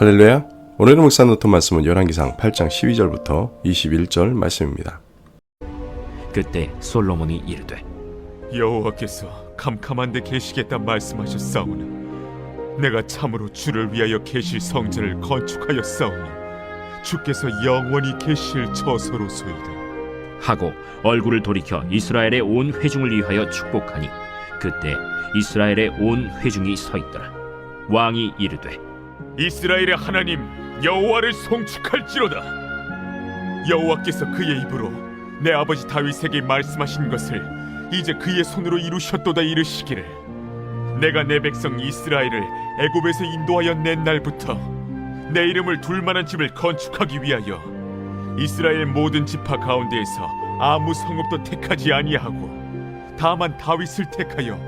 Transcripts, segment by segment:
할렐루야. 오늘의 목사 노트 말씀은 열왕기상 8장 12절부터 21절 말씀입니다. 그때 솔로몬이 이르되 여호와께서 캄캄한데 계시겠다 말씀하셨사오나 내가 참으로 주를 위하여 계실 성전을 건축하였사오니 주께서 영원히 계실 처소로소이다 하고 얼굴을 돌이켜 이스라엘의 온 회중을 위하여 축복하니 그때 이스라엘의 온 회중이 서 있더라 왕이 이르되 이스라엘의 하나님 여호와를 송축할지로다. 여호와께서 그의 입으로 내 아버지 다윗에게 말씀하신 것을 이제 그의 손으로 이루셨도다 이르시기를. 내가 내 백성 이스라엘을 애굽에서 인도하여 낸 날부터 내 이름을 둘 만한 집을 건축하기 위하여 이스라엘 모든 지파 가운데에서 아무 성읍도 택하지 아니하고 다만 다윗을 택하여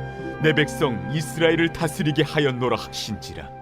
내 백성 이스라엘을 다스리게 하였노라 하신지라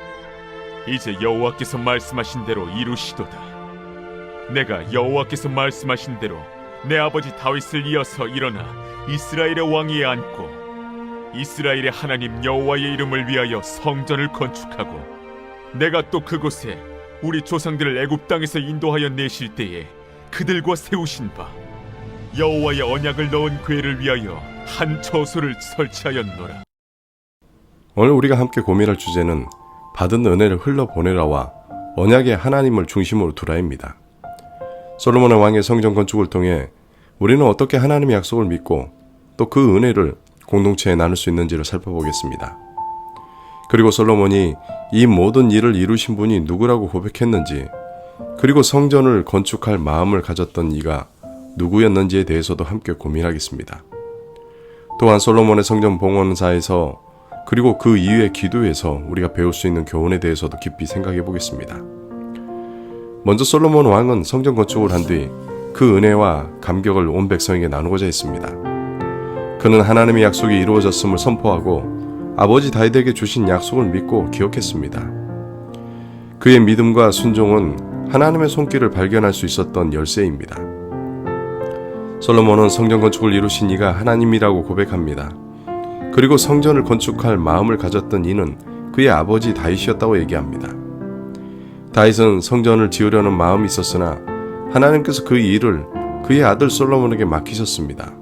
이제 여호와께서 말씀하신 대로 이루시도다. 내가 여호와께서 말씀하신 대로 내 아버지 다윗을 이어서 일어나 이스라엘의 왕위에 앉고 이스라엘의 하나님 여호와의 이름을 위하여 성전을 건축하고 내가 또 그곳에 우리 조상들을 애굽 땅에서 인도하여 내실 때에 그들과 세우신 바 여호와의 언약을 넣은 궤를 위하여 한 처소를 설치하였노라. 오늘 우리가 함께 고민할 주제는 받은 은혜를 흘러보내라와 언약의 하나님을 중심으로 두라입니다. 솔로몬의 왕의 성전 건축을 통해 우리는 어떻게 하나님의 약속을 믿고 또 그 은혜를 공동체에 나눌 수 있는지를 살펴보겠습니다. 그리고 솔로몬이 이 모든 일을 이루신 분이 누구라고 고백했는지, 그리고 성전을 건축할 마음을 가졌던 이가 누구였는지에 대해서도 함께 고민하겠습니다. 또한 솔로몬의 성전 봉헌사에서 그리고 그 이후의 기도에서 우리가 배울 수 있는 교훈에 대해서도 깊이 생각해 보겠습니다. 먼저 솔로몬 왕은 성전 건축을 한 뒤 그 은혜와 감격을 온 백성에게 나누고자 했습니다. 그는 하나님의 약속이 이루어졌음을 선포하고 아버지 다윗에게 주신 약속을 믿고 기억했습니다. 그의 믿음과 순종은 하나님의 손길을 발견할 수 있었던 열쇠입니다. 솔로몬은 성전 건축을 이루신 이가 하나님이라고 고백합니다. 그리고 성전을 건축할 마음을 가졌던 이는 그의 아버지 다윗이었다고 얘기합니다. 다윗은 성전을 지으려는 마음이 있었으나 하나님께서 그 일을 그의 아들 솔로몬에게 맡기셨습니다.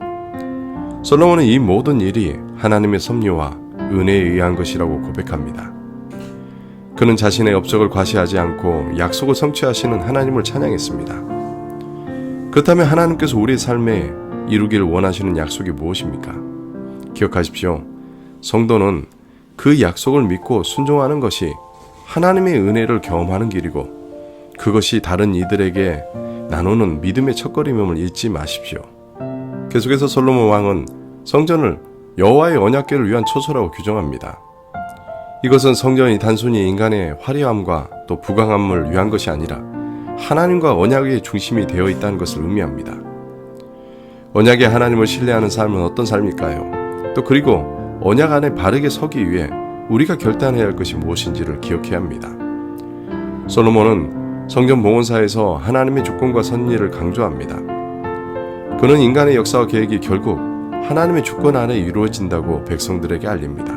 솔로몬은 이 모든 일이 하나님의 섭리와 은혜에 의한 것이라고 고백합니다. 그는 자신의 업적을 과시하지 않고 약속을 성취하시는 하나님을 찬양했습니다. 그렇다면 하나님께서 우리의 삶에 이루기를 원하시는 약속이 무엇입니까? 기억하십시오. 성도는 그 약속을 믿고 순종하는 것이 하나님의 은혜를 경험하는 길이고 그것이 다른 이들에게 나누는 믿음의 첫걸음임을 잊지 마십시오. 계속해서 솔로몬 왕은 성전을 여호와의 언약궤를 위한 초소라고 규정합니다. 이것은 성전이 단순히 인간의 화려함과 또 부강함을 위한 것이 아니라 하나님과 언약의 중심이 되어 있다는 것을 의미합니다. 언약의 하나님을 신뢰하는 삶은 어떤 삶일까요? 또 그리고 언약 안에 바르게 서기 위해 우리가 결단해야 할 것이 무엇인지를 기억해야 합니다. 솔로몬은 성전 봉헌사에서 하나님의 주권과 섭리를 강조합니다. 그는 인간의 역사와 계획이 결국 하나님의 주권 안에 이루어진다고 백성들에게 알립니다.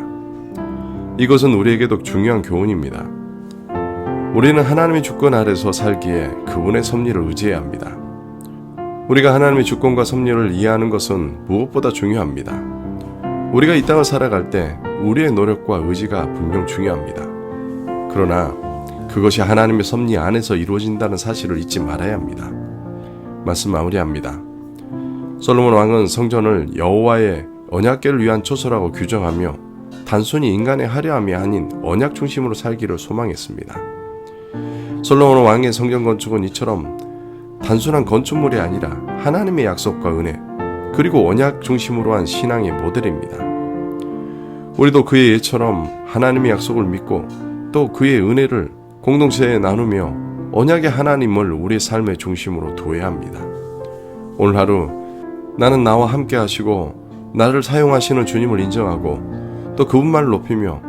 이것은 우리에게도 중요한 교훈입니다. 우리는 하나님의 주권 아래서 살기에 그분의 섭리를 의지해야 합니다. 우리가 하나님의 주권과 섭리를 이해하는 것은 무엇보다 중요합니다. 우리가 이 땅을 살아갈 때 우리의 노력과 의지가 분명 중요합니다. 그러나 그것이 하나님의 섭리 안에서 이루어진다는 사실을 잊지 말아야 합니다. 말씀 마무리합니다. 솔로몬 왕은 성전을 여호와의 언약궤를 위한 초소라고 규정하며 단순히 인간의 화려함이 아닌 언약 중심으로 살기를 소망했습니다. 솔로몬 왕의 성전 건축은 이처럼 단순한 건축물이 아니라 하나님의 약속과 은혜 그리고 언약 중심으로 한 신앙의 모델입니다. 우리도 그의 예처럼 하나님의 약속을 믿고 또 그의 은혜를 공동체에 나누며 언약의 하나님을 우리의 삶의 중심으로 두어야 합니다. 오늘 하루 나는 나와 함께 하시고 나를 사용하시는 주님을 인정하고 또 그분만을 높이며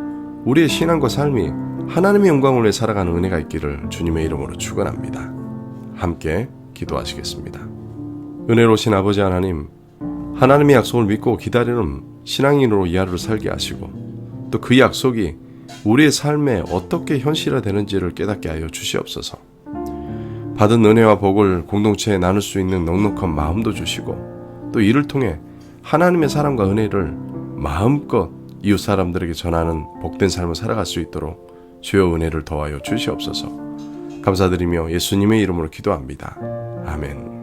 우리의 신앙과 삶이 하나님의 영광을 위해 살아가는 은혜가 있기를 주님의 이름으로 축원합니다. 함께 기도하시겠습니다. 은혜로우신 아버지 하나님, 하나님의 약속을 믿고 기다리는 신앙인으로 이 하루를 살게 하시고 또 그 약속이 우리의 삶에 어떻게 현실화되는지를 깨닫게 하여 주시옵소서. 받은 은혜와 복을 공동체에 나눌 수 있는 넉넉한 마음도 주시고 또 이를 통해 하나님의 사랑과 은혜를 마음껏 이웃 사람들에게 전하는 복된 삶을 살아갈 수 있도록 주여 은혜를 더하여 주시옵소서. 감사드리며 예수님의 이름으로 기도합니다. 아멘.